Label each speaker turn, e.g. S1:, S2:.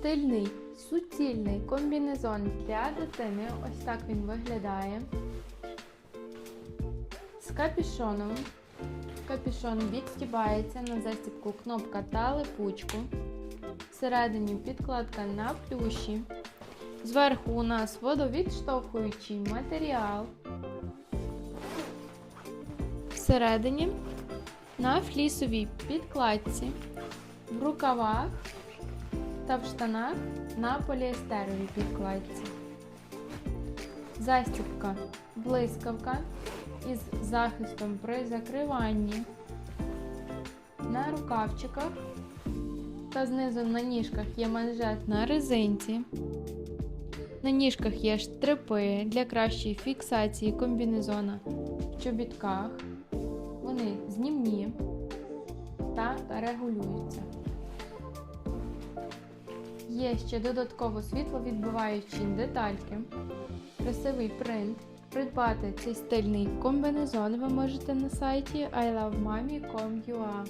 S1: Стильний, суцільний комбінезон для дитини. Ось так він виглядає. З капюшоном. Капюшон відстібається на застібку кнопка та липучку. Всередині підкладка на плюші. Зверху у нас водовідштовхуючий матеріал. Всередині на флісовій підкладці, в рукавах та в штанах на поліестеровій підкладці. Застібка блискавка із захистом при закриванні. На рукавчиках та знизу на ніжках є манжет на резинці. На ніжках є штрипи для кращої фіксації комбінезона в чобітках. Вони знімні та регулюються. Є ще додатково світловідбиваючі детальки, красивий принт. Придбати цей стильний комбінезон ви можете на сайті ilovemami.com.ua